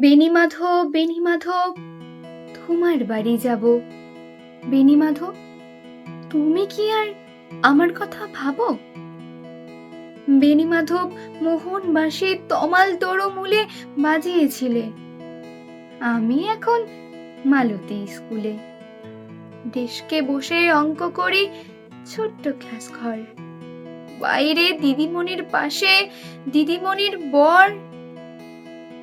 বেনি মাধব বেনি মাধব তোমার বাড়ি যাব। বেনি মাধব তুমি কি আর আমার কথা ভাবো? বেনি মাধব মোহন বাসে তমাল তোড়ো মূলে বাজিয়েছিলে। আমি এখন মালতী স্কুলে। দেশকে বসে অঙ্ক করি ছোট্ট ক্লাস ঘর বাইরে দিদিমণির পাশে দিদিমণির বর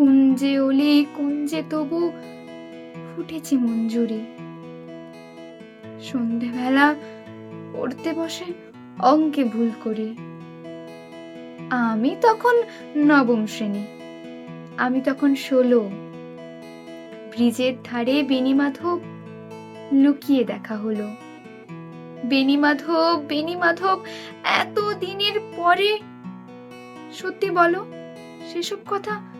কুঞ্জে ওলি, কুঞ্জে তবু ফুটেছে মঞ্জুরি। সন্ধেবেলা পড়তে বসে অঙ্কে ভুল করি। আমি তখন নবম শ্রেণি। আমি তখন ষোলো। ব্রিজের ধারে বেনিমাধব লুকিয়ে দেখা হলো। বেনিমাধব বেনিমাধব এত দিনের পরে সত্যি বলো, সেসব কথা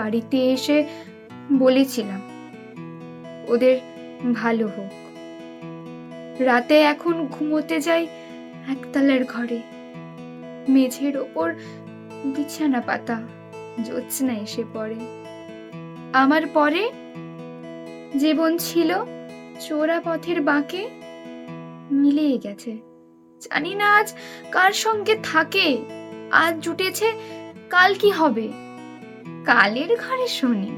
বাড়িতে এসে বলেছিলাম, ওদের ভালো হোক। রাতে এখন ঘুমোতে যাই একতলার ঘরে। মেঝের ওপর বিছানা পাতা, জ্যোৎস্না এসে পড়ে। আমার পরে জীবন ছিল, চোরা পথের বাঁকে মিলিয়ে গেছে। জানি না আজ কার সঙ্গে থাকে, আজ জুটেছে, কাল কি হবে? কালের ঘরে শুনি।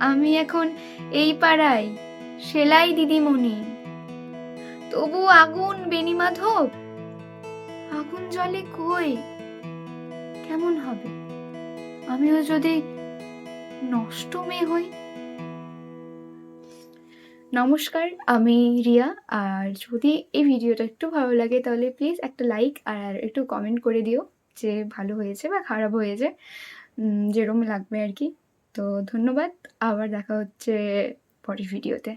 আমি এখন এই পাড়ায়, সেলাই দিদিমণি। তবু আগুন বেনিমাধব আগুন জলে কই? কেমন হবে? আমিও যদি নষ্ট মেয়ে হই? নমস্কার, আমি রিয়া। আর যদি এই ভিডিওটা একটু ভালো লাগে, তাহলে প্লিজ একটা লাইক আর একটু কমেন্ট করে দিও যে ভালো হয়েছে বা খারাপ হয়েছে। যেরকম লাগবে আর কি। তো ধন্যবাদ আবার দেখা হচ্ছে পরের ভিডিওতে